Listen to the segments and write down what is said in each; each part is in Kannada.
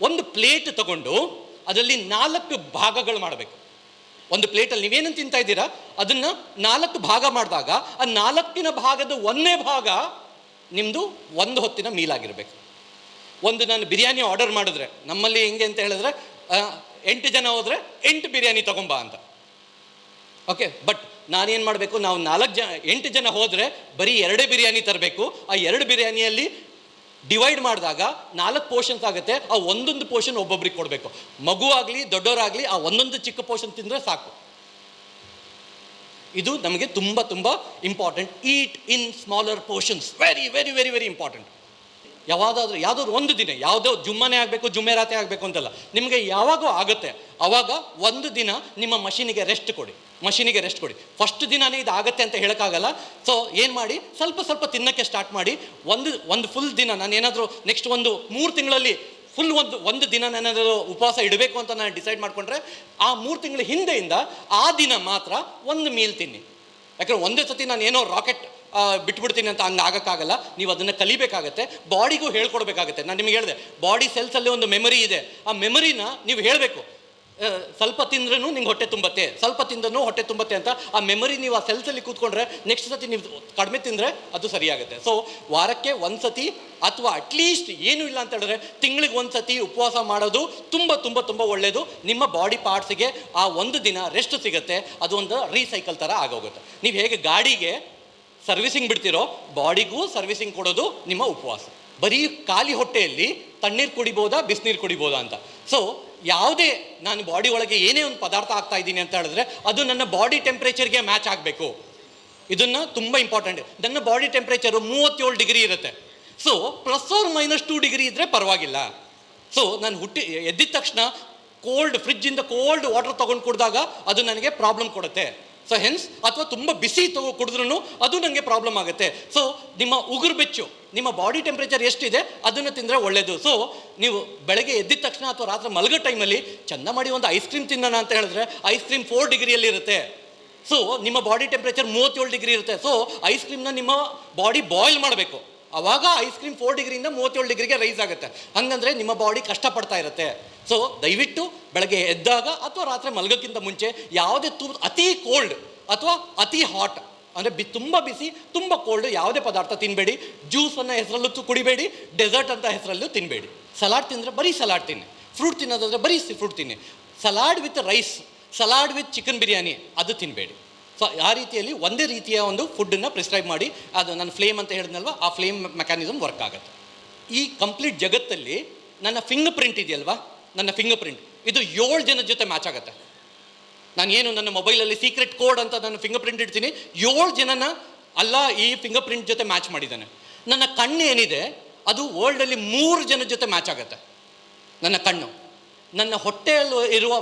ಒಂದು ಪ್ಲೇಟ್ ತಗೊಂಡು ಅದರಲ್ಲಿ ನಾಲ್ಕು ಭಾಗಗಳು ಮಾಡಬೇಕು. ಒಂದು ಪ್ಲೇಟಲ್ಲಿ ನೀವೇನು ತಿಂತಾ ಇದ್ದೀರಾ? ಅದನ್ನು ನಾಲ್ಕು ಭಾಗ ಮಾಡಿದಾಗ ಆ ನಾಲ್ಕಿನ ಭಾಗದ ಒಂದನೇ ಭಾಗ ನಿಮ್ಮದು ಒಂದು ಹೊತ್ತಿನ ಮೀಲಾಗಿರ್ಬೇಕು ಒಂದು ನಾನು ಬಿರಿಯಾನಿ ಆರ್ಡರ್ ಮಾಡಿದ್ರೆ, ನಮ್ಮಲ್ಲಿ ಹೆಂಗೆ ಅಂತ ಹೇಳಿದ್ರೆ ಎಂಟು ಜನ ಹೋದರೆ ಎಂಟು ಬಿರಿಯಾನಿ ತಗೊಂಬಾ ಅಂತ. ಓಕೆ ಬಟ್ ನಾನೇನು ಮಾಡಬೇಕು? ನಾವು ನಾಲ್ಕು ಜನ ಎಂಟು ಜನ ಹೋದರೆ ಬರೀ ಎರಡೇ ಬಿರಿಯಾನಿ ತರಬೇಕು. ಆ ಎರಡು ಬಿರಿಯಾನಿಯಲ್ಲಿ ಡಿವೈಡ್ ಮಾಡಿದಾಗ ನಾಲ್ಕು ಪೋರ್ಷನ್ಸ್ ಆಗುತ್ತೆ. ಆ ಒಂದೊಂದು ಪೋರ್ಷನ್ ಒಬ್ಬೊಬ್ರಿಗೆ ಕೊಡಬೇಕು. ಮಗು ಆಗಲಿ ದೊಡ್ಡವರಾಗಲಿ ಆ ಒಂದೊಂದು ಚಿಕ್ಕ ಪೋರ್ಷನ್ ತಿಂದರೆ ಸಾಕು. ಇದು ನಮಗೆ ತುಂಬ ತುಂಬ important eat in smaller portions very very very very important ಯಾವಾಗಾದ್ರೂ, ಯಾವುದಾದ್ರು ಒಂದು ದಿನ, ಯಾವುದೋ ಜುಮ್ಮನೆ ಆಗಬೇಕು ಜುಮ್ಮೆರಾತೆ ಆಗಬೇಕು ಅಂತಲ್ಲ, ನಿಮಗೆ ಯಾವಾಗೂ ಆಗುತ್ತೆ. ಆವಾಗ ಒಂದು ದಿನ ನಿಮ್ಮ ಮಷೀನಿಗೆ ರೆಸ್ಟ್ ಕೊಡಿ. ಮಷೀನಿಗೆ ರೆಸ್ಟ್ ಕೊಡಿ. ಫಸ್ಟ್ ದಿನನೇ ಇದು ಆಗುತ್ತೆ ಅಂತ ಹೇಳೋಕ್ಕಾಗಲ್ಲ. ಸೊ ಏನು ಮಾಡಿ? ಸ್ವಲ್ಪ ಸ್ವಲ್ಪ ತಿನ್ನೋಕ್ಕೆ ಸ್ಟಾರ್ಟ್ ಮಾಡಿ. ಒಂದು ಒಂದು ಫುಲ್ ದಿನ ನಾನು ಏನಾದರೂ ನೆಕ್ಸ್ಟ್ ಒಂದು ಮೂರು ತಿಂಗಳಲ್ಲಿ ಫುಲ್ ಒಂದು ಒಂದು ದಿನ ನಾನೇನಾದರೂ ಉಪವಾಸ ಇಡಬೇಕು ಅಂತ ನಾನು ಡಿಸೈಡ್ ಮಾಡಿಕೊಂಡ್ರೆ, ಆ ಮೂರು ತಿಂಗಳ ಹಿಂದೆಯಿಂದ ಆ ದಿನ ಮಾತ್ರ ಒಂದು ಮೀಲ್ ತಿನ್ನಿ. ಯಾಕಂದ್ರೆ ಒಂದೇ ಸತಿ ನಾನು ಏನೋ ರಾಕೆಟ್ ಬಿಟ್ಬಿಡ್ತೀನಿ ಅಂತ ಹಂಗೆ ಆಗೋಕ್ಕಾಗಲ್ಲ. ನೀವು ಅದನ್ನು ಕಲಿಬೇಕಾಗತ್ತೆ. ಬಾಡಿಗೂ ಹೇಳ್ಕೊಡ್ಬೇಕಾಗತ್ತೆ. ನಾನು ನಿಮಗೆ ಹೇಳಿದೆ ಬಾಡಿ ಸೆಲ್ಸಲ್ಲಿ ಒಂದು ಮೆಮರಿ ಇದೆ. ಆ ಮೆಮರಿನ ನೀವು ಹೇಳಬೇಕು. ಸ್ವಲ್ಪ ತಿಂದ್ರೂ ನಿಂಗೆ ಹೊಟ್ಟೆ ತುಂಬತ್ತೆ. ಸ್ವಲ್ಪ ತಿಂದ್ರೂ ಹೊಟ್ಟೆ ತುಂಬತ್ತೆ ಅಂತ ಆ ಮೆಮೊರಿ ನೀವು ಆ ಸೆಲ್ಸಲ್ಲಿ ಕೂತ್ಕೊಂಡ್ರೆ ನೆಕ್ಸ್ಟ್ ಸತಿ ನೀವು ಕಡಿಮೆ ತಿಂದರೆ ಅದು ಸರಿಯಾಗುತ್ತೆ. ಸೊ ವಾರಕ್ಕೆ ಒಂದು ಸತಿ ಅಥವಾ ಅಟ್ಲೀಸ್ಟ್ ಏನೂ ಇಲ್ಲ ಅಂತ ಹೇಳಿದ್ರೆ ತಿಂಗಳಿಗೆ ಒಂದು ಸತಿ ಉಪವಾಸ ಮಾಡೋದು ತುಂಬ ತುಂಬ ತುಂಬ ಒಳ್ಳೆಯದು ನಿಮ್ಮ ಬಾಡಿ ಪಾರ್ಟ್ಸಿಗೆ ಆ ಒಂದು ದಿನ ರೆಸ್ಟ್ ಸಿಗುತ್ತೆ. ಅದು ಒಂದು ರೀಸೈಕಲ್ ಥರ ಆಗೋಗುತ್ತೆ. ನೀವು ಹೇಗೆ ಗಾಡಿಗೆ ಸರ್ವಿಸಿಂಗ್ ಬಿಡ್ತಿರೋ ಬಾಡಿಗೂ ಸರ್ವಿಸಿಂಗ್ ಕೊಡೋದು ನಿಮ್ಮ ಉಪವಾಸ. ಬರೀ ಖಾಲಿ ಹೊಟ್ಟೆಯಲ್ಲಿ ತಣ್ಣೀರು ಕುಡಿಬೋದಾ, ಬಿಸಿನೀರು ಕುಡಿಬೋದಾ ಅಂತ. ಸೊ ಯಾವುದೇ ನಾನು ಬಾಡಿ ಒಳಗೆ ಏನೇ ಒಂದು ಪದಾರ್ಥ ಆಗ್ತಾ ಇದ್ದೀನಿ ಅಂತ ಹೇಳಿದ್ರೆ ಅದು ನನ್ನ ಬಾಡಿ ಟೆಂಪ್ರೇಚರ್ಗೆ ಮ್ಯಾಚ್ ಆಗಬೇಕು. ಇದನ್ನು ತುಂಬ ಇಂಪಾರ್ಟೆಂಟ್ ನನ್ನ ಬಾಡಿ ಟೆಂಪ್ರೇಚರು ಮೂವತ್ತೇಳು ಡಿಗ್ರಿ ಇರುತ್ತೆ. So plus or minus two degree ಇದ್ದರೆ ಪರವಾಗಿಲ್ಲ. ಸೊ ನಾನು ಹುಟ್ಟಿ, ಎದ್ದಿದ ತಕ್ಷಣ ಕೋಲ್ಡ್ ಫ್ರಿಜ್ಜಿಂದ ಕೋಲ್ಡ್ ವಾಟರ್ ತೊಗೊಂಡು ಕುಡಿದಾಗ ಅದು ನನಗೆ ಪ್ರಾಬ್ಲಮ್ ಕೊಡುತ್ತೆ. ಸೊ ಹೆನ್ಸ್ ಅಥವಾ ತುಂಬ ಬಿಸಿ ತಗೋ ಕುಡಿದ್ರೂ ಅದು ನನಗೆ ಪ್ರಾಬ್ಲಮ್ ಆಗುತ್ತೆ. ಸೊ ನಿಮ್ಮ ಉಗುರು ಬೆಚ್ಚು, ನಿಮ್ಮ ಬಾಡಿ ಟೆಂಪ್ರೇಚರ್ ಎಷ್ಟಿದೆ, ಅದನ್ನು ತಿಂದರೆ ಒಳ್ಳೆಯದು ಸೊ ನೀವು ಬೆಳಗ್ಗೆ ಎದ್ದಿದ ತಕ್ಷಣ ಅಥವಾ ರಾತ್ರಿ ಮಲಗೋ ಟೈಮಲ್ಲಿ ಚಂದ ಮಾಡಿ ಒಂದು ಐಸ್ ಕ್ರೀಮ್ ತಿನ್ನೋಣ ಅಂತ ಹೇಳಿದ್ರೆ ಐಸ್ ಕ್ರೀಮ್ ಫೋರ್ ಡಿಗ್ರಿಯಲ್ಲಿ ಇರುತ್ತೆ. ಸೊ ನಿಮ್ಮ ಬಾಡಿ ಟೆಂಪ್ರೇಚರ್ ಮೂವತ್ತೇಳು ಡಿಗ್ರಿ ಇರುತ್ತೆ. ಸೊ ಐಸ್ ಕ್ರೀಮ್ನ ನಿಮ್ಮ ಬಾಡಿ ಬಾಯ್ಲ್ ಮಾಡಬೇಕು. ಆವಾಗ ಐಸ್ ಕ್ರೀಮ್ ಫೋರ್ ಡಿಗ್ರಿಯಿಂದ ಮೂವತ್ತೇಳು ಡಿಗ್ರಿಗೆ ರೈಸ್ ಆಗುತ್ತೆ. ಹಂಗಂದ್ರೆ ನಿಮ್ಮ ಬಾಡಿ ಕಷ್ಟಪಡ್ತಾ ಇರುತ್ತೆ. ಸೊ ದಯವಿಟ್ಟು ಬೆಳಗ್ಗೆ ಎದ್ದಾಗ ಅಥವಾ ರಾತ್ರಿ ಮಲಗೋಕ್ಕಿಂತ ಮುಂಚೆ ಯಾವುದೇ ತು, ಅತಿ ಕೋಲ್ಡ್ ಅಥವಾ ಅತಿ ಹಾಟ್ ಅಂದರೆ ಬಿ, ತುಂಬ ಬಿಸಿ, ತುಂಬ ಕೋಲ್ಡ್ ಯಾವುದೇ ಪದಾರ್ಥ ತಿನ್ನಬೇಡಿ ಜ್ಯೂಸ್ ಅನ್ನೋ ಹೆಸರಲ್ಲೂ ಕುಡಿಬೇಡಿ. ಡೆಸರ್ಟ್ ಅಂತ ಹೆಸರಲ್ಲೂ ತಿನ್ನಬೇಡಿ ಸಲಾಡ್ ತಿಂದರೆ ಬರೀ ಸಲಾಡ್ ತಿನ್ನಿ. ಫ್ರೂಟ್ ತಿನ್ನೋದಾದ್ರೆ ಬರೀ ಫ್ರೂಟ್ ತಿನ್ನಿ. Salad with rice salad with chicken biryani ಅದು ತಿನ್ನಬೇಡಿ ಸೊ ಆ ರೀತಿಯಲ್ಲಿ ಒಂದೇ ರೀತಿಯ ಒಂದು ಫುಡ್ಡನ್ನು ಪ್ರಿಸ್ಕ್ರೈಬ್ ಮಾಡಿ. ಅದು ನನ್ನ ಫ್ಲೇಮ್ ಅಂತ ಹೇಳಿದ್ನಲ್ವ? ಆ ಫ್ಲೇಮ್ ಮೆಕ್ಯಾನಿಸಮ್ ವರ್ಕ್ ಆಗುತ್ತೆ. ಈ ಕಂಪ್ಲೀಟ್ ಜಗತ್ತಲ್ಲಿ ನನ್ನ ಫಿಂಗರ್ ಪ್ರಿಂಟ್ ಇದೆಯಲ್ವಾ? ನನ್ನ ಫಿಂಗರ್ ಪ್ರಿಂಟ್ ಇದು ಏಳು ಜನದ ಜೊತೆ ಮ್ಯಾಚ್ ಆಗುತ್ತೆ. ನಾನು ಏನು ನನ್ನ ಮೊಬೈಲಲ್ಲಿ ಸೀಕ್ರೆಟ್ ಕೋಡ್ ಅಂತ ನಾನು ಫಿಂಗರ್ ಪ್ರಿಂಟ್ ಇಡ್ತೀನಿ, ಏಳು ಜನನ ಅಲ್ಲ ಈ ಫಿಂಗರ್ ಪ್ರಿಂಟ್ ಜೊತೆ ಮ್ಯಾಚ್ ಮಾಡಿದ್ದಾನೆ. ನನ್ನ ಕಣ್ಣು ಏನಿದೆ, ಅದು ವರ್ಲ್ಡಲ್ಲಿ ಮೂರು ಜನದ ಜೊತೆ ಮ್ಯಾಚ್ ಆಗುತ್ತೆ. ನನ್ನ ಕಣ್ಣು. ನನ್ನ ಹೊಟ್ಟೆಯಲ್ಲಿ ಇರುವ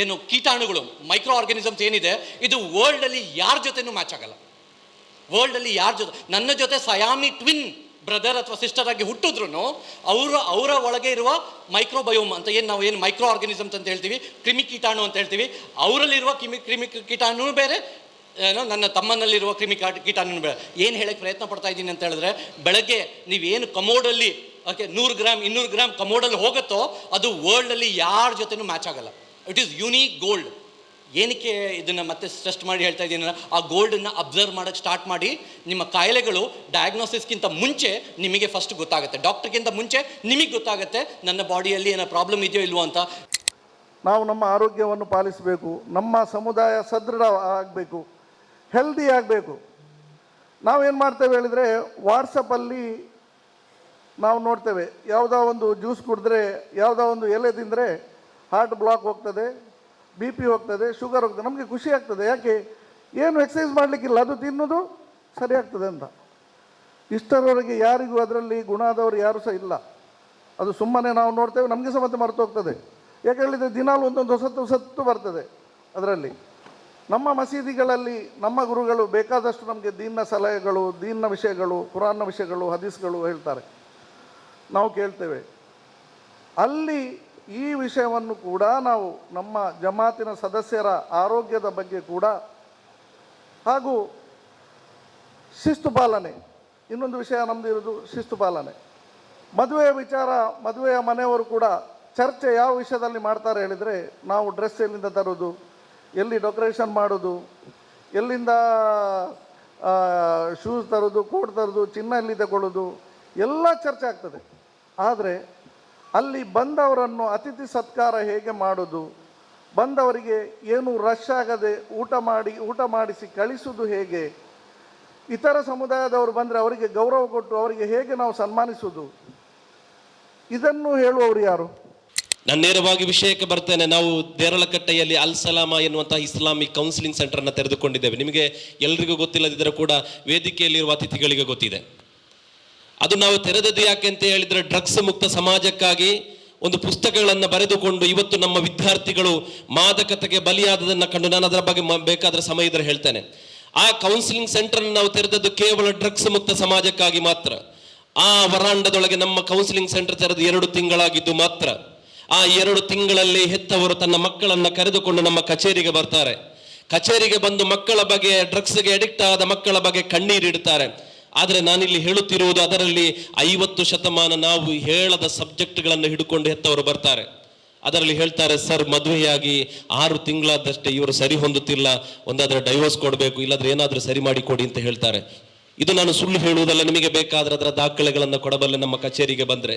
ಏನು ಕೀಟಾಣುಗಳು ಮೈಕ್ರೋ ಆರ್ಗನಿಸಮ್ಸ್ ಏನಿದೆ, ಇದು ವರ್ಲ್ಡಲ್ಲಿ ಯಾರ ಜೊತೆನೂ ಮ್ಯಾಚ್ ಆಗಲ್ಲ. ವರ್ಲ್ಡಲ್ಲಿ ಯಾರ ಜೊತೆ ನನ್ನ ಜೊತೆ ಸಯಾಮಿ ಟ್ವಿನ್ ಬ್ರದರ್ ಅಥವಾ ಸಿಸ್ಟರ್ ಆಗಿ ಹುಟ್ಟಿದ್ರು ಅವರ ಅವರ ಒಳಗೆ ಇರುವ ಮೈಕ್ರೋಬಯೋಮ್ ಅಂತ ಏನು ನಾವು ಏನು ಮೈಕ್ರೋ ಆರ್ಗನಿಸಮ್ಸ್ ಅಂತ ಹೇಳ್ತೀವಿ, ಕ್ರಿಮಿ ಕೀಟಾಣು ಅಂತ ಹೇಳ್ತೀವಿ, ಅವರಲ್ಲಿರುವ ಕ್ರಿಮಿ ಕ್ರಿಮಿ ಕೀಟಾಣು ಬೇರೆ, ಏನೋ ನನ್ನ ತಮ್ಮನಲ್ಲಿರುವ ಕ್ರಿಮಿ ಕಾಟ್- ಕೀಟಾಣು ಬೇರೆ. ಏನು ಹೇಳಕ್ಕೆ ಪ್ರಯತ್ನ ಪಡ್ತಾ ಇದ್ದೀನಿ ಅಂತ ಹೇಳಿದ್ರೆ, ಬೆಳಗ್ಗೆ ನೀವೇನು ಕಮೋಡಲ್ಲಿ ಓಕೆ, ನೂರು ಗ್ರಾಮ್, ಇನ್ನೂರು ಗ್ರಾಮ್ ಕಮೋಡಲ್ಲಿ ಹೋಗುತ್ತೋ, ಅದು ವರ್ಲ್ಡಲ್ಲಿ ಯಾರ ಜೊತೆನೂ ಮ್ಯಾಚ್ ಆಗಲ್ಲ. ಇಟ್ ಈಸ್ ಯುನೀಕ್ ಗೋಲ್ಡ್ ಏನಕ್ಕೆ ಇದನ್ನು ಮತ್ತೆ ಸ್ಟ್ರೆಸ್ಟ್ ಮಾಡಿ ಹೇಳ್ತಾ ಇದ್ದೀನಿ ಆ ಗೋಲ್ಡನ್ನು ಅಬ್ಸರ್ವ್ ಮಾಡೋಕ್ಕೆ ಸ್ಟಾರ್ಟ್ ಮಾಡಿ ನಿಮ್ಮ ಕಾಯಿಲೆಗಳು ಡಯಾಗ್ನೋಸಿಸ್ಗಿಂತ ಮುಂಚೆ ನಿಮಗೆ ಫಸ್ಟ್ ಗೊತ್ತಾಗುತ್ತೆ. ಡಾಕ್ಟರ್ಗಿಂತ ಮುಂಚೆ ನಿಮಗೆ ಗೊತ್ತಾಗುತ್ತೆ ನನ್ನ ಬಾಡಿಯಲ್ಲಿ ಏನೋ ಪ್ರಾಬ್ಲಮ್ ಇದೆಯೋ ಇಲ್ವೋ ಅಂತ. ನಾವು ನಮ್ಮ ಆರೋಗ್ಯವನ್ನು ಪಾಲಿಸಬೇಕು, ನಮ್ಮ ಸಮುದಾಯ ಸದೃಢ ಆಗಬೇಕು ಹೆಲ್ದಿ ಆಗಬೇಕು. ನಾವೇನು ಮಾಡ್ತೇವೆ ಹೇಳಿದರೆ ವಾಟ್ಸಪ್ಪಲ್ಲಿ ನಾವು ನೋಡ್ತೇವೆ. ಯಾವುದೋ ಒಂದು ಜ್ಯೂಸ್ ಕುಡಿದ್ರೆ, ಯಾವುದೋ ಒಂದು ಎಲೆ ತಿಂದರೆ ಹಾರ್ಟ್ ಬ್ಲಾಕ್ ಹೋಗ್ತದೆ. ಬಿ ಪಿ ಹೋಗ್ತದೆ, ಶುಗರ್ ಹೋಗ್ತದೆ, ನಮಗೆ ಖುಷಿ ಆಗ್ತದೆ. ಯಾಕೆ? ಏನು ಎಕ್ಸಸೈಸ್ ಮಾಡಲಿಕ್ಕಿಲ್ಲ, ಅದು ತಿನ್ನೋದು ಸರಿ ಆಗ್ತದೆ ಅಂತ. ಇಷ್ಟರವರೆಗೆ ಯಾರಿಗೂ ಅದರಲ್ಲಿ ಗುಣ ಆದವರು ಯಾರೂ ಸಹ ಇಲ್ಲ. ಅದು ಸುಮ್ಮನೆ ನಾವು ನೋಡ್ತೇವೆ, ನಮಗೆ ಸಹ ಮತ್ತೆ ಮರೆತು ಹೋಗ್ತದೆ. ಯಾಕೆ ಹೇಳಿದರೆ ದಿನಾಲು ಒಂದೊಂದು ಹೊಸತ್ತು ಹೊಸತ್ತು ಬರ್ತದೆ ಅದರಲ್ಲಿ. ನಮ್ಮ ಮಸೀದಿಗಳಲ್ಲಿ ನಮ್ಮ ಗುರುಗಳು ಬೇಕಾದಷ್ಟು ನಮಗೆ ದೀನ ಸಲಹೆಗಳು, ದೀನ್ನ ವಿಷಯಗಳು ಪುರಾಣ ವಿಷಯಗಳು, ಹದೀಸ್ಗಳು ಹೇಳ್ತಾರೆ. ನಾವು ಕೇಳ್ತೇವೆ. ಅಲ್ಲಿ ಈ ವಿಷಯವನ್ನು ಕೂಡ ನಾವು ನಮ್ಮ ಜಮಾತಿನ ಸದಸ್ಯರ ಆರೋಗ್ಯದ ಬಗ್ಗೆ ಕೂಡ ಹಾಗೂ ಶಿಸ್ತು ಪಾಲನೆ. ಇನ್ನೊಂದು ವಿಷಯ ನಮ್ಮದು ಇರೋದು ಶಿಸ್ತು ಪಾಲನೆ. ಮದುವೆಯ ವಿಚಾರ, ಮದುವೆಯ ಮನೆಯವರು ಕೂಡ ಚರ್ಚೆ ಯಾವ ವಿಷಯದಲ್ಲಿ ಮಾಡ್ತಾರೆ ಹೇಳಿದರೆ ನಾವು ಡ್ರೆಸ್ ಎಲ್ಲಿಂದ ತರೋದು, ಎಲ್ಲಿ ಡೆಕೋರೇಷನ್ ಮಾಡೋದು, ಎಲ್ಲಿಂದ ಶೂಸ್ ತರೋದು ಕೋಟ್ ತರೋದು, ಚಿನ್ನ ಎಲ್ಲಿ ತಗೊಳ್ಳೋದು ಎಲ್ಲ ಚರ್ಚೆ ಆಗ್ತದೆ. ಆದರೆ ಅಲ್ಲಿ ಬಂದವರನ್ನು ಅತಿಥಿ ಸತ್ಕಾರ ಹೇಗೆ ಮಾಡೋದು? ಬಂದವರಿಗೆ ಏನು ರಶ್ ಆಗದೆ ಊಟ ಮಾಡಿ, ಊಟ ಮಾಡಿಸಿ ಕಳಿಸುವುದು ಹೇಗೆ? ಇತರ ಸಮುದಾಯದವರು ಬಂದರೆ ಅವರಿಗೆ ಗೌರವ ಕೊಟ್ಟು ಅವರಿಗೆ ಹೇಗೆ ನಾವು ಸನ್ಮಾನಿಸುವುದು ಇದನ್ನು ಹೇಳುವವರು ಯಾರು? ನಾನು ನೇರವಾಗಿ ವಿಷಯಕ್ಕೆ ಬರ್ತೇನೆ. ನಾವು ದೇರಳಕಟ್ಟೆಯಲ್ಲಿ ಅಲ್ ಸಲಾಮ ಎನ್ನುವಂತಹ ಇಸ್ಲಾಮಿಕ್ ಕೌನ್ಸಿಲಿಂಗ್ ಸೆಂಟರ್ನ ತೆರೆದುಕೊಂಡಿದ್ದೇವೆ. ನಿಮಗೆ ಎಲ್ರಿಗೂ ಗೊತ್ತಿಲ್ಲದಿದ್ದರೂ ಕೂಡ ವೇದಿಕೆಯಲ್ಲಿರುವ ಅತಿಥಿಗಳಿಗೆ ಗೊತ್ತಿದೆ. ಅದು ನಾವು ತೆರೆದದ್ದು ಯಾಕೆ ಅಂತ ಹೇಳಿದ್ರೆ ಡ್ರಗ್ಸ್ ಮುಕ್ತ ಸಮಾಜಕ್ಕಾಗಿ ಒಂದು ಪುಸ್ತಕಗಳನ್ನು ಬರೆದುಕೊಂಡು ಇವತ್ತು ನಮ್ಮ ವಿದ್ಯಾರ್ಥಿಗಳು ಮಾದಕತೆಗೆ ಬಲಿಯಾದದನ್ನು ಕಂಡು ನಾನು ಅದರ ಬಗ್ಗೆ ಬೇಕಾದ್ರೆ ಸಮಯ ಇದ್ರೆ ಹೇಳ್ತೇನೆ. ಆ ಕೌನ್ಸಿಲಿಂಗ್ ಸೆಂಟರ್ ನಾವು ತೆರೆದದ್ದು ಕೇವಲ ಡ್ರಗ್ಸ್ ಮುಕ್ತ ಸಮಾಜಕ್ಕಾಗಿ ಮಾತ್ರ. ಆ ವರಾಂಡದೊಳಗೆ ನಮ್ಮ ಕೌನ್ಸಿಲಿಂಗ್ ಸೆಂಟರ್ ತೆರೆದು ಎರಡು ತಿಂಗಳಾಗಿದ್ದು ಮಾತ್ರ. ಆ ಎರಡು ತಿಂಗಳಲ್ಲಿ ಹೆತ್ತವರು ತನ್ನ ಮಕ್ಕಳನ್ನು ಕರೆದುಕೊಂಡು ನಮ್ಮ ಕಚೇರಿಗೆ ಬರ್ತಾರೆ. ಕಚೇರಿಗೆ ಬಂದು ಮಕ್ಕಳ ಬಗ್ಗೆ, ಡ್ರಗ್ಸ್ಗೆ ಅಡಿಕ್ಟ್ ಆದ ಮಕ್ಕಳ ಬಗ್ಗೆ ಕಣ್ಣೀರಿಡ್ತಾರೆ. ಆದರೆ ನಾನಿಲ್ಲಿ ಹೇಳುತ್ತಿರುವುದು ಅದರಲ್ಲಿ ಐವತ್ತು ಶತಮಾನ ನಾವು ಹೇಳದ ಸಬ್ಜೆಕ್ಟ್ಗಳನ್ನು ಹಿಡ್ಕೊಂಡು ಹೆತ್ತವರು ಬರ್ತಾರೆ. ಅದರಲ್ಲಿ ಹೇಳ್ತಾರೆ, ಸರ್, ಮದುವೆಯಾಗಿ ಆರು ತಿಂಗಳಾದಷ್ಟೇ ಇವರು ಸರಿ ಹೊಂದುತ್ತಿಲ್ಲ, ಒಂದಾದ್ರೆ ಡೈವೋರ್ಸ್ ಕೊಡಬೇಕು, ಇಲ್ಲಾದ್ರೆ ಏನಾದರೂ ಸರಿ ಮಾಡಿ ಕೊಡಿ ಅಂತ ಹೇಳ್ತಾರೆ. ಇದು ನಾನು ಸುಳ್ಳು ಹೇಳುವುದಲ್ಲ, ನಿಮಗೆ ಬೇಕಾದ್ರೆ ಅದರ ದಾಖಲೆಗಳನ್ನು ಕೊಡಬಲ್ಲೆ ನಮ್ಮ ಕಚೇರಿಗೆ ಬಂದರೆ.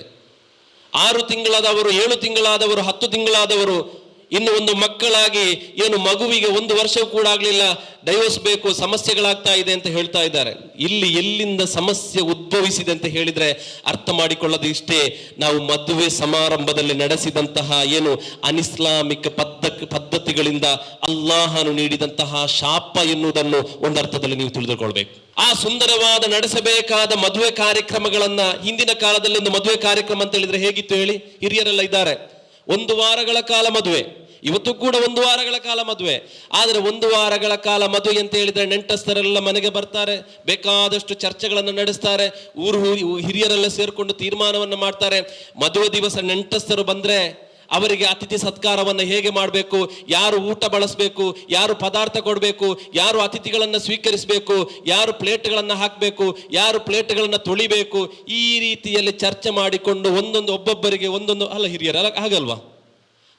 ಆರು ತಿಂಗಳಾದವರು, ಏಳು ತಿಂಗಳಾದವರು, ಹತ್ತು ತಿಂಗಳಾದವರು ಇನ್ನು ಒಂದು ಮಕ್ಕಳಾಗಿ ಏನು ಮಗುವಿಗೆ ಒಂದು ವರ್ಷ ಕೂಡ ಆಗಲಿಲ್ಲ ಡೈವರ್ಸ್ ಬೇಕು, ಸಮಸ್ಯೆಗಳಾಗ್ತಾ ಇದೆ ಅಂತ ಹೇಳ್ತಾ ಇದ್ದಾರೆ. ಇಲ್ಲಿ ಎಲ್ಲಿಂದ ಸಮಸ್ಯೆ ಉದ್ಭವಿಸಿದೆ ಅಂತ ಹೇಳಿದ್ರೆ ಅರ್ಥ ಮಾಡಿಕೊಳ್ಳೋದು ಇಷ್ಟೇ, ನಾವು ಮದುವೆ ಸಮಾರಂಭದಲ್ಲಿ ನಡೆಸಿದಂತಹ ಏನು ಅನಿಸ್ಲಾಮಿಕ ಪದ್ಧ ಪದ್ಧತಿಗಳಿಂದ ಅಲ್ಲಾಹನು ನೀಡಿದಂತಹ ಶಾಪ ಎನ್ನುವುದನ್ನು ಒಂದರ್ಥದಲ್ಲಿ ನೀವು ತಿಳಿದುಕೊಳ್ಬೇಕು. ಆ ಸುಂದರವಾದ ನಡೆಸಬೇಕಾದ ಮದುವೆ ಕಾರ್ಯಕ್ರಮಗಳನ್ನ ಹಿಂದಿನ ಕಾಲದಲ್ಲಿ ಒಂದು ಮದುವೆ ಕಾರ್ಯಕ್ರಮ ಅಂತ ಹೇಳಿದ್ರೆ ಹೇಗಿತ್ತು ಹೇಳಿ? ಹಿರಿಯರೆಲ್ಲ ಇದ್ದಾರೆ. ಒಂದು ವಾರಗಳ ಕಾಲ ಮದುವೆ. ಇವತ್ತು ಕೂಡ ಒಂದು ವಾರಗಳ ಕಾಲ ಮದುವೆ. ಆದರೆ ಒಂದು ವಾರಗಳ ಕಾಲ ಮದುವೆ ಅಂತ ಹೇಳಿದ್ರೆ ನೆಂಟಸ್ಥರೆಲ್ಲ ಮನೆಗೆ ಬರ್ತಾರೆ, ಬೇಕಾದಷ್ಟು ಚರ್ಚೆಗಳನ್ನು ನಡೆಸ್ತಾರೆ, ಊರು ಹಿರಿಯರೆಲ್ಲ ಸೇರಿಕೊಂಡು ತೀರ್ಮಾನವನ್ನು ಮಾಡ್ತಾರೆ. ಮದುವೆ ದಿವಸ ನೆಂಟಸ್ಥರು ಬಂದರೆ ಅವರಿಗೆ ಅತಿಥಿ ಸತ್ಕಾರವನ್ನು ಹೇಗೆ ಮಾಡಬೇಕು, ಯಾರು ಊಟ ಬಳಸಬೇಕು, ಯಾರು ಪದಾರ್ಥ ಕೊಡಬೇಕು, ಯಾರು ಅತಿಥಿಗಳನ್ನು ಸ್ವೀಕರಿಸಬೇಕು, ಯಾರು ಪ್ಲೇಟ್ಗಳನ್ನು ಹಾಕಬೇಕು, ಯಾರು ಪ್ಲೇಟ್ಗಳನ್ನು ತೊಳಿಬೇಕು, ಈ ರೀತಿಯಲ್ಲಿ ಚರ್ಚೆ ಮಾಡಿಕೊಂಡು ಒಂದೊಂದು ಒಬ್ಬೊಬ್ಬರಿಗೆ ಒಂದೊಂದು ಅಲ್ಲ ಹಿರಿಯರ ಹಾಗಲ್ವಾ?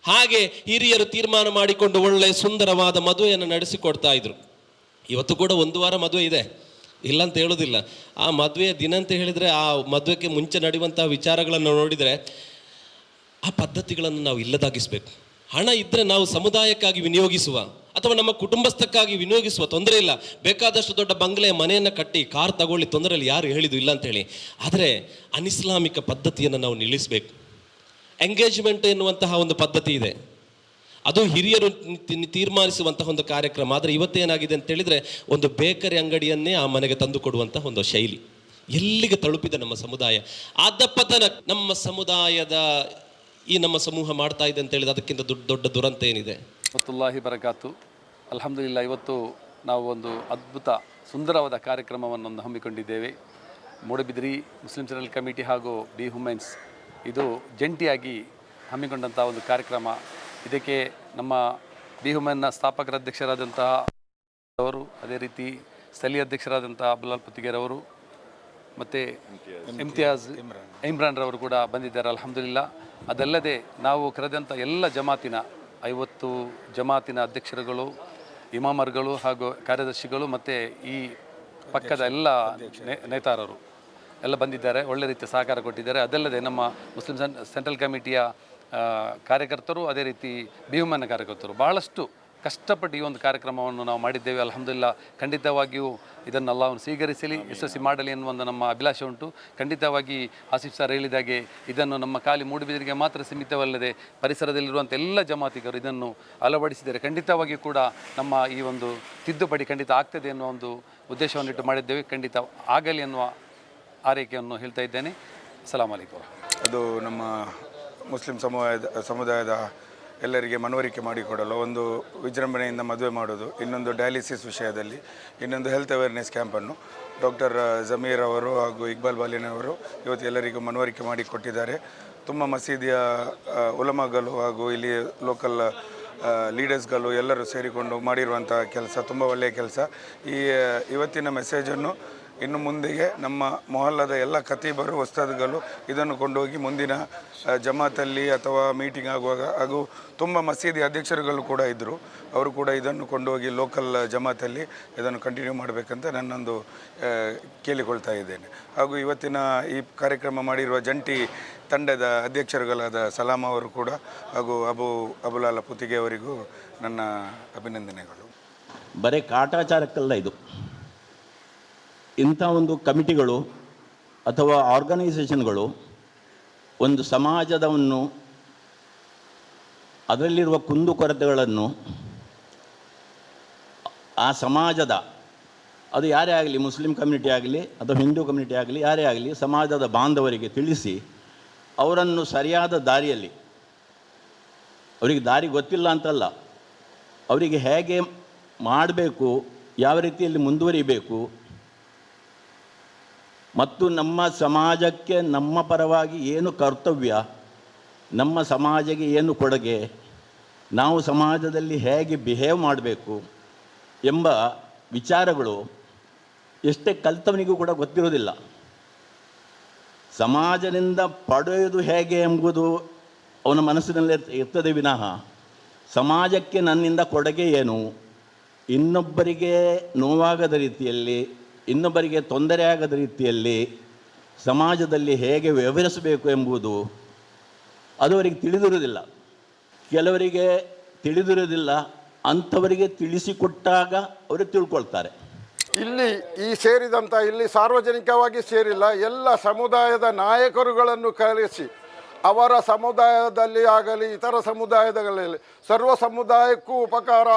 ಹಾಗೆ ಹಿರಿಯರು ತೀರ್ಮಾನ ಮಾಡಿಕೊಂಡು ಒಳ್ಳೆ ಸುಂದರವಾದ ಮದುವೆಯನ್ನು ನಡೆಸಿಕೊಡ್ತಾ ಇದ್ರು. ಇವತ್ತು ಕೂಡ ಒಂದು ವಾರ ಮದುವೆ ಇದೆ. ಇಲ್ಲ ಅಂತ ಹೇಳೋದಿಲ್ಲ. ಆ ಮದುವೆಯ ದಿನ ಅಂತ ಹೇಳಿದರೆ ಆ ಮದುವೆಗೆ ಮುಂಚೆ ನಡೆಯುವಂತಹ ವಿಚಾರಗಳನ್ನು ನೋಡಿದರೆ ಆ ಪದ್ಧತಿಗಳನ್ನು ನಾವು ಇಲ್ಲದಾಗಿಸಬೇಕು. ಹಣ ಇದ್ದರೆ ನಾವು ಸಮುದಾಯಕ್ಕಾಗಿ ವಿನಿಯೋಗಿಸುವ ಅಥವಾ ನಮ್ಮ ಕುಟುಂಬಸ್ಥಕ್ಕಾಗಿ ವಿನಿಯೋಗಿಸುವ ತೊಂದರೆ ಇಲ್ಲ. ಬೇಕಾದಷ್ಟು ದೊಡ್ಡ ಬಂಗ್ಲೆ ಮನೆಯನ್ನು ಕಟ್ಟಿ ಕಾರ್ ತಗೊಳ್ಳಿ, ತೊಂದರೆಯಲ್ಲಿ ಯಾರು ಹೇಳಿದ್ದು ಇಲ್ಲ ಅಂತೇಳಿ ಆದರೆ ಅನಿಸ್ಲಾಮಿಕ ಪದ್ಧತಿಯನ್ನು ನಾವು ನಿಲ್ಲಿಸಬೇಕು. ಎಂಗೇಜ್ಮೆಂಟ್ ಎನ್ನುವಂತಹ ಒಂದು ಪದ್ಧತಿ ಇದೆ. ಅದು ಹಿರಿಯರು ತೀರ್ಮಾನಿಸುವಂತಹ ಒಂದು ಕಾರ್ಯಕ್ರಮ. ಆದರೆ ಇವತ್ತೇನಾಗಿದೆ ಅಂತ ಹೇಳಿದರೆ ಒಂದು ಬೇಕರಿ ಅಂಗಡಿಯನ್ನೇ ಆ ಮನೆಗೆ ತಂದು ಕೊಡುವಂತಹ ಒಂದು ಶೈಲಿ. ಎಲ್ಲಿಗೆ ತಲುಪಿದೆ ನಮ್ಮ ಸಮುದಾಯ? ಆದಪ್ಪತನ ನಮ್ಮ ಸಮುದಾಯದ ಈ ನಮ್ಮ ಸಮೂಹ ಮಾಡ್ತಾ ಇದೆ ಅಂತ ಹೇಳಿದ್ರೆ ಅದಕ್ಕಿಂತ ದೊಡ್ಡ ದೊಡ್ಡ ದುರಂತ ಏನಿದೆ? ವತ್ತುಲ್ಲಾಹಿ ಬರಕಾತು. ಅಲ್ಹಮ್ದುಲಿಲ್ಲ ಇವತ್ತು ನಾವು ಒಂದು ಅದ್ಭುತ, ಸುಂದರವಾದ ಕಾರ್ಯಕ್ರಮವನ್ನು ಹಮ್ಮಿಕೊಂಡಿದ್ದೇವೆ. ಮೂಡಬಿದ್ರಿ ಮುಸ್ಲಿಂ ಜನರಲ್ ಕಮಿಟಿ ಹಾಗೂ ಬಿ ಹುಮೆನ್ಸ್ ಇದು ಜಂಟಿಯಾಗಿ ಹಮ್ಮಿಕೊಂಡಂಥ ಒಂದು ಕಾರ್ಯಕ್ರಮ. ಇದಕ್ಕೆ ನಮ್ಮ ಬಿ ಹುಮೆನ್ನ ಸ್ಥಾಪಕರ ಅಧ್ಯಕ್ಷರಾದಂತಹ ಅವರು, ಅದೇ ರೀತಿ ಸ್ಥಳೀಯ ಅಧ್ಯಕ್ಷರಾದಂತಹ ಅಬ್ದುಲ್ಲಾಲ್ ಅವರು, ಮತ್ತು ಇಮ್ತಿಯಾಜ್ ಇಮ್ರಾನ್ ರವರು ಕೂಡ ಬಂದಿದ್ದಾರೆ, ಅಲ್ಹಮ್ದುಲಿಲ್ಲ. ಅದಲ್ಲದೆ ನಾವು ಕರೆದಂಥ ಎಲ್ಲ ಜಮಾತಿನ, ಐವತ್ತು ಜಮಾತಿನ ಅಧ್ಯಕ್ಷರುಗಳು, ಇಮಾಮರ್ಗಳು ಹಾಗೂ ಕಾರ್ಯದರ್ಶಿಗಳು, ಮತ್ತು ಈ ಪಕ್ಕದ ಎಲ್ಲ ನೇತಾರರು. ಎಲ್ಲ ಬಂದಿದ್ದಾರೆ, ಒಳ್ಳೆ ರೀತಿಯ ಸಹಕಾರ ಕೊಟ್ಟಿದ್ದಾರೆ. ಅದಲ್ಲದೆ ನಮ್ಮ ಮುಸ್ಲಿಂ ಸೆಂಟ್ರಲ್ ಕಮಿಟಿಯ ಕಾರ್ಯಕರ್ತರು ಅದೇ ರೀತಿ ಭೀಮನ ಕಾರ್ಯಕರ್ತರು. ಭಾಳಷ್ಟು ಕಷ್ಟಪಟ್ಟು ಈ ಒಂದು ಕಾರ್ಯಕ್ರಮವನ್ನು ನಾವು ಮಾಡಿದ್ದೇವೆ. ಅಲ್ಹಮ್ದುಲಿಲ್ಲ, ಖಂಡಿತವಾಗಿಯೂ ಇದನ್ನು ಅವನು ಸ್ವೀಕರಿಸಲಿ, ಯಶಸ್ವಿ ಮಾಡಲಿ ಎನ್ನುವ ಒಂದು ನಮ್ಮ ಅಭಿಲಾಷೆ ಉಂಟು. ಖಂಡಿತವಾಗಿ ಆಸಿಫ್ ಸರ್ ಹೇಳಿದಾಗೆ ಇದನ್ನು ನಮ್ಮ ಖಾಲಿ ಮೂಡುಬಿದಿರಿಗೆ ಮಾತ್ರ ಸೀಮಿತವಲ್ಲದೆ ಪರಿಸರದಲ್ಲಿರುವಂಥ ಎಲ್ಲ ಜಮಾತಿಗರು ಇದನ್ನು ಅಳವಡಿಸಿದರೆ ಖಂಡಿತವಾಗಿಯೂ ಕೂಡ ನಮ್ಮ ಈ ಒಂದು ತಿದ್ದುಪಡಿ ಖಂಡಿತ ಆಗ್ತದೆ ಎನ್ನುವ ಒಂದು ಉದ್ದೇಶವನ್ನಿಟ್ಟು ಮಾಡಿದ್ದೇವೆ. ಖಂಡಿತ ಆಗಲಿ ಎನ್ನುವ ಆರೈಕೆಯನ್ನು ಹೇಳ್ತಾ ಇದ್ದೇನೆ. ಸಲಾಮ್ ಅಲೈಕುಮ್ ಅದು ನಮ್ಮ ಮುಸ್ಲಿಂ ಸಮುದಾಯದ ಸಮುದಾಯದ ಎಲ್ಲರಿಗೆ ಮನವರಿಕೆ ಮಾಡಿಕೊಡಲು ಒಂದು ವಿಜೃಂಭಣೆಯಿಂದ ಮದುವೆ ಮಾಡೋದು, ಇನ್ನೊಂದು ಡಯಾಲಿಸಿಸ್ ವಿಷಯದಲ್ಲಿ, ಇನ್ನೊಂದು ಹೆಲ್ತ್ ಅವೇರ್ನೆಸ್ ಕ್ಯಾಂಪನ್ನು ಡಾಕ್ಟರ್ ಜಮೀರ್ ಅವರು ಹಾಗೂ ಇಕ್ಬಾಲ್ ಬಾಲಿನ್ ಅವರು ಇವತ್ತು ಎಲ್ಲರಿಗೂ ಮನವರಿಕೆ ಮಾಡಿಕೊಟ್ಟಿದ್ದಾರೆ. ತುಂಬ ಮಸೀದಿಯ ಉಲಮಾಗಳು ಹಾಗೂ ಇಲ್ಲಿ ಲೋಕಲ್ ಲೀಡರ್ಸ್ಗಳು ಎಲ್ಲರೂ ಸೇರಿಕೊಂಡು ಮಾಡಿರುವಂಥ ಕೆಲಸ, ತುಂಬ ಒಳ್ಳೆಯ ಕೆಲಸ. ಈ ಇವತ್ತಿನ ಮೆಸೇಜನ್ನು ಇನ್ನು ಮುಂದೆಗೆ ನಮ್ಮ ಮೊಹಲ್ಲದ ಎಲ್ಲ ಖತೀಬರು ಉಸ್ತಾದ್ಗಳು ಇದನ್ನು ಕೊಂಡೋಗಿ ಮುಂದಿನ ಜಮಾತಲ್ಲಿ ಅಥವಾ ಮೀಟಿಂಗ್ ಆಗುವಾಗ ಹಾಗೂ ತುಂಬ ಮಸೀದಿ ಅಧ್ಯಕ್ಷರುಗಳು ಕೂಡ ಇದ್ದರು ಅವರು ಕೂಡ ಇದನ್ನು ಕೊಂಡೋಗಿ ಲೋಕಲ್ ಜಮಾತಲ್ಲಿ ಇದನ್ನು ಕಂಟಿನ್ಯೂ ಮಾಡಬೇಕಂತ ನನ್ನೊಂದು ಕೇಳಿಕೊಳ್ತಾ ಇದ್ದೇನೆ. ಹಾಗೂ ಇವತ್ತಿನ ಈ ಕಾರ್ಯಕ್ರಮ ಮಾಡಿರುವ ಜಂಟಿ ತಂಡದ ಅಧ್ಯಕ್ಷರುಗಳಾದ ಸಲಾಂ ಅವರು ಕೂಡ ಹಾಗೂ ಅಬು, ಅಬುಲಾಲ ಪುತಿಗೆ ಅವರಿಗೂ ನನ್ನ ಅಭಿನಂದನೆಗಳು. ಬರೀ ಕಾಟಾಚಾರಕ್ಕಲ್ಲ ಇದು. ಇಂಥ ಒಂದು ಕಮಿಟಿಗಳು ಅಥವಾ ಆರ್ಗನೈಸೇಷನ್ಗಳು ಒಂದು ಸಮಾಜದವನ್ನು ಅದರಲ್ಲಿರುವ ಕುಂದುಕೊರತೆಗಳನ್ನು ಆ ಸಮಾಜದ, ಅದು ಯಾರೇ ಆಗಲಿ, ಮುಸ್ಲಿಂ ಕಮ್ಯುನಿಟಿ ಆಗಲಿ ಅಥವಾ ಹಿಂದೂ ಕಮ್ಯುನಿಟಿ ಆಗಲಿ, ಯಾರೇ ಆಗಲಿ, ಸಮಾಜದ ಬಾಂಧವರಿಗೆ ತಿಳಿಸಿ ಅವರನ್ನು ಸರಿಯಾದ ದಾರಿಯಲ್ಲಿ, ಅವರಿಗೆ ದಾರಿ ಗೊತ್ತಿಲ್ಲ ಅಂತಲ್ಲ, ಅವರಿಗೆ ಹೇಗೆ ಮಾಡಬೇಕು, ಯಾವ ರೀತಿಯಲ್ಲಿ ಮುಂದುವರಿಬೇಕು ಮತ್ತು ನಮ್ಮ ಸಮಾಜಕ್ಕೆ ನಮ್ಮ ಪರವಾಗಿ ಏನು ಕರ್ತವ್ಯ, ನಮ್ಮ ಸಮಾಜಕ್ಕೆ ಏನು ಕೊಡುಗೆ, ನಾವು ಸಮಾಜದಲ್ಲಿ ಹೇಗೆ ಬಿಹೇವ್ ಮಾಡಬೇಕು ಎಂಬ ವಿಚಾರಗಳು ಎಷ್ಟೇ ಕಲ್ತವನಿಗೂ ಕೂಡ ಗೊತ್ತಿರೋದಿಲ್ಲ ಸಮಾಜದಿಂದ ಪಡೆಯೋದು ಹೇಗೆ ಎಂಬುದು ಅವನ ಮನಸ್ಸಿನಲ್ಲಿ ಇರ್ತ- ಇರ್ತದೆ ವಿನಃ. ಸಮಾಜಕ್ಕೆ ನನ್ನಿಂದ ಕೊಡುಗೆ ಏನು? ಇನ್ನೊಬ್ಬರಿಗೆ ನೋವಾಗದ ರೀತಿಯಲ್ಲಿ ಇನ್ನೊಬ್ಬರಿಗೆ ತೊಂದರೆ ಆಗದ ರೀತಿಯಲ್ಲಿ ಸಮಾಜದಲ್ಲಿ ಹೇಗೆ ವ್ಯವಹರಿಸಬೇಕು ಎಂಬುದು ಅದು ಅವರಿಗೆ ತಿಳಿದಿರುವುದಿಲ್ಲ. ಕೆಲವರಿಗೆ ತಿಳಿದಿರುವುದಿಲ್ಲ, ಅಂಥವರಿಗೆ ತಿಳಿಸಿಕೊಟ್ಟಾಗ ಅವರು ತಿಳ್ಕೊಳ್ತಾರೆ. ಇಲ್ಲಿ ಈ ಸೇರಿದಂಥ ಇಲ್ಲಿ ಸಾರ್ವಜನಿಕವಾಗಿ ಸೇರಿಲ್ಲ, ಎಲ್ಲ ಸಮುದಾಯದ ನಾಯಕರುಗಳನ್ನು ಕರೆಸಿ ಅವರ ಸಮುದಾಯದಲ್ಲಿ ಆಗಲಿ, ಇತರ ಸಮುದಾಯದಲ್ಲಿ, ಸರ್ವ ಸಮುದಾಯಕ್ಕೂ ಉಪಕಾರ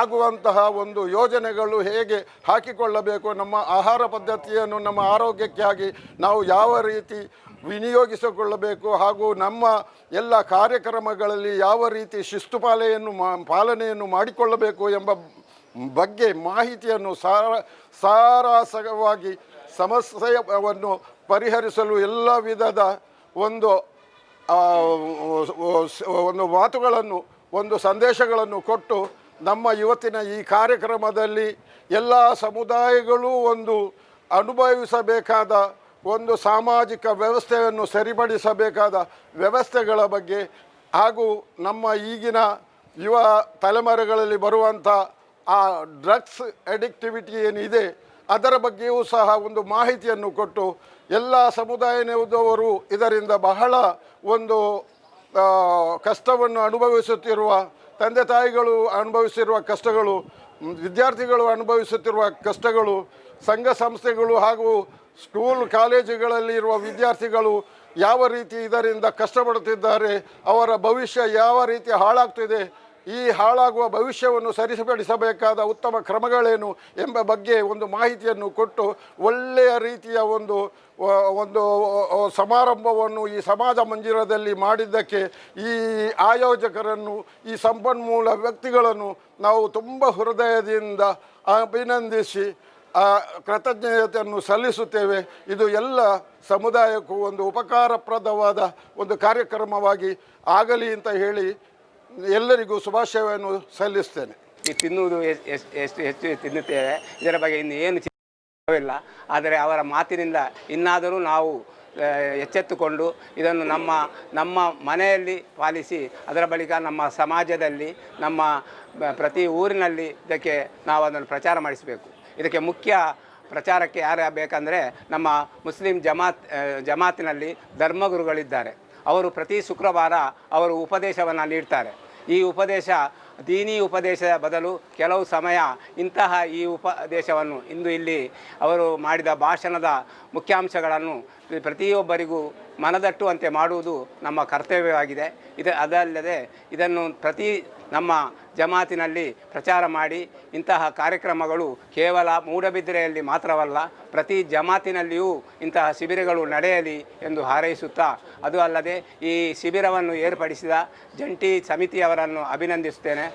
ಆಗುವಂತಹ ಒಂದು ಯೋಜನೆಗಳು ಹೇಗೆ ಹಾಕಿಕೊಳ್ಳಬೇಕು ನಮ್ಮ ಆಹಾರ ಪದ್ಧತಿಯನ್ನು, ನಮ್ಮ ಆರೋಗ್ಯಕ್ಕಾಗಿ ನಾವು ಯಾವ ರೀತಿ ವಿನಿಯೋಗಿಸಿಕೊಳ್ಳಬೇಕು ಹಾಗೂ ನಮ್ಮ ಎಲ್ಲ ಕಾರ್ಯಕ್ರಮಗಳಲ್ಲಿ ಯಾವ ರೀತಿ ಶಿಸ್ತು ಪಾಲೆಯನ್ನು ಮಾ, ಪಾಲನೆಯನ್ನು ಮಾಡಿಕೊಳ್ಳಬೇಕು ಎಂಬ ಬಗ್ಗೆ ಮಾಹಿತಿಯನ್ನು ಸಾರ ಸಾರಾಸವಾಗಿ ಸಮಸ್ಯೆಯನ್ನು ಪರಿಹರಿಸಲು ಎಲ್ಲ ವಿಧದ ಒಂದು ಒಂದು ಮಾತುಗಳನ್ನು, ಒಂದು ಸಂದೇಶಗಳನ್ನು ಕೊಟ್ಟು ನಮ್ಮ ಇವತ್ತಿನ ಈ ಕಾರ್ಯಕ್ರಮದಲ್ಲಿ ಎಲ್ಲ ಸಮುದಾಯಗಳು ಒಂದು ಅನುಭವಿಸಬೇಕಾದ ಒಂದು ಸಾಮಾಜಿಕ ವ್ಯವಸ್ಥೆಯನ್ನು ಸರಿಪಡಿಸಬೇಕಾದ ವ್ಯವಸ್ಥೆಗಳ ಬಗ್ಗೆ ಹಾಗೂ ನಮ್ಮ ಈಗಿನ ಯುವ ತಲೆಮಾರುಗಳಲ್ಲಿ ಬರುವಂಥ ಆ ಡ್ರಗ್ಸ್ ಅಡಿಕ್ಟಿವಿಟಿ ಏನಿದೆ ಅದರ ಬಗ್ಗೆಯೂ ಸಹ ಒಂದು ಮಾಹಿತಿಯನ್ನು ಕೊಟ್ಟು ಎಲ್ಲ ಸಮುದಾಯದವರು ಇದರಿಂದ ಬಹಳ ಒಂದು ಕಷ್ಟವನ್ನು ಅನುಭವಿಸುತ್ತಿರುವ, ತಂದೆ ತಾಯಿಗಳು ಅನುಭವಿಸಿರುವ ಕಷ್ಟಗಳು, ವಿದ್ಯಾರ್ಥಿಗಳು ಅನುಭವಿಸುತ್ತಿರುವ ಕಷ್ಟಗಳು, ಸಂಘ ಸಂಸ್ಥೆಗಳು ಹಾಗೂ ಸ್ಕೂಲ್ ಕಾಲೇಜುಗಳಲ್ಲಿ ಇರುವ ವಿದ್ಯಾರ್ಥಿಗಳು ಯಾವ ರೀತಿ ಇದರಿಂದ ಕಷ್ಟಪಡುತ್ತಿದ್ದಾರೆ, ಅವರ ಭವಿಷ್ಯ ಯಾವ ರೀತಿ ಹಾಳಾಗ್ತಿದೆ ಈ ಹಾಳಾಗುವ ಭವಿಷ್ಯವನ್ನು ಸರಿಪಡಿಸಬೇಕಾದ ಉತ್ತಮ ಕ್ರಮಗಳೇನು ಎಂಬ ಬಗ್ಗೆ ಒಂದು ಮಾಹಿತಿಯನ್ನು ಕೊಟ್ಟು ಒಳ್ಳೆಯ ರೀತಿಯ ಒಂದು ಒಂದು ಸಮಾರಂಭವನ್ನು ಈ ಸಮಾಜ ಮಂದಿರದಲ್ಲಿ ಮಾಡಿದ್ದಕ್ಕೆ ಈ ಆಯೋಜಕರನ್ನು, ಈ ಸಂಪನ್ಮೂಲ ವ್ಯಕ್ತಿಗಳನ್ನು ನಾವು ತುಂಬ ಹೃದಯದಿಂದ ಅಭಿನಂದಿಸಿ ಕೃತಜ್ಞತೆಯನ್ನು ಸಲ್ಲಿಸುತ್ತೇವೆ. ಇದು ಎಲ್ಲ ಸಮುದಾಯಕ್ಕೂ ಒಂದು ಉಪಕಾರಪ್ರದವಾದ ಒಂದು ಕಾರ್ಯಕ್ರಮವಾಗಿ ಆಗಲಿ ಅಂತ ಹೇಳಿ ಎಲ್ಲರಿಗೂ ಶುಭಾಶಯವನ್ನು ಸಲ್ಲಿಸ್ತೇನೆ. ಈ ತಿನ್ನುವುದು ಎಷ್ಟು ಹೆಚ್ಚು ತಿನ್ನುತ್ತೇವೆ, ಇದರ ಬಗ್ಗೆ ಇನ್ನು ಏನು ಚಿಂತಿಲ್ಲ ಆದರೆ ಅವರ ಮಾತಿನಿಂದ ಇನ್ನಾದರೂ ನಾವು ಎಚ್ಚೆತ್ತುಕೊಂಡು ಇದನ್ನು ನಮ್ಮ ನಮ್ಮ ಮನೆಯಲ್ಲಿ ಪಾಲಿಸಿ, ಅದರ ಬಳಿಕ ನಮ್ಮ ಸಮಾಜದಲ್ಲಿ, ನಮ್ಮ ಪ್ರತಿ ಊರಿನಲ್ಲಿ ಇದಕ್ಕೆ ನಾವು ಅದನ್ನು ಪ್ರಚಾರ ಮಾಡಿಸಬೇಕು. ಇದಕ್ಕೆ ಮುಖ್ಯ ಪ್ರಚಾರಕ್ಕೆ ಯಾರು ಬೇಕಂದರೆ ನಮ್ಮ ಮುಸ್ಲಿಂ ಜಮಾತ್ ಜಮಾತಿನಲ್ಲಿ ಧರ್ಮಗುರುಗಳಿದ್ದಾರೆ. ಅವರು ಪ್ರತಿ ಶುಕ್ರವಾರ ಅವರು ಉಪದೇಶವನ್ನು ನೀಡ್ತಾರೆ. ಈ ಉಪದೇಶ, ದೀನಿ ಉಪದೇಶದ ಬದಲು ಕೆಲವು ಸಮಯ ಇಂತಹ ಈ ಉಪದೇಶವನ್ನು ಇಂದು ಇಲ್ಲಿ ಅವರು ಮಾಡಿದ ಭಾಷಣದ ಮುಖ್ಯಾಂಶಗಳನ್ನು ಪ್ರತಿಯೊಬ್ಬರಿಗೂ ಮನದಟ್ಟುವಂತೆ ಮಾಡುವುದು ನಮ್ಮ ಕರ್ತವ್ಯವಾಗಿದೆ. ಇದು ಅದಲ್ಲದೆ ಇದನ್ನು ಪ್ರತಿ ನಮ್ಮ ಜಮಾತಿನಲ್ಲಿ ಪ್ರಚಾರ ಮಾಡಿ ಇಂತಹ ಕಾರ್ಯಕ್ರಮಗಳು ಕೇವಲ ಮೂಡಬಿದ್ರೆಯಲ್ಲಿ ಮಾತ್ರವಲ್ಲ, ಪ್ರತಿ ಜಮಾತಿನಲ್ಲಿಯೂ ಇಂತಹ ಶಿಬಿರಗಳು ನಡೆಯಲಿ ಎಂದು ಹಾರೈಸುತ್ತಾ, ಅದು ಅಲ್ಲದೆ ಈ ಶಿಬಿರವನ್ನು ಏರ್ಪಡಿಸಿದ ಜಂಟಿ ಸಮಿತಿಯವರನ್ನು ಅಭಿನಂದಿಸುತ್ತೇನೆ.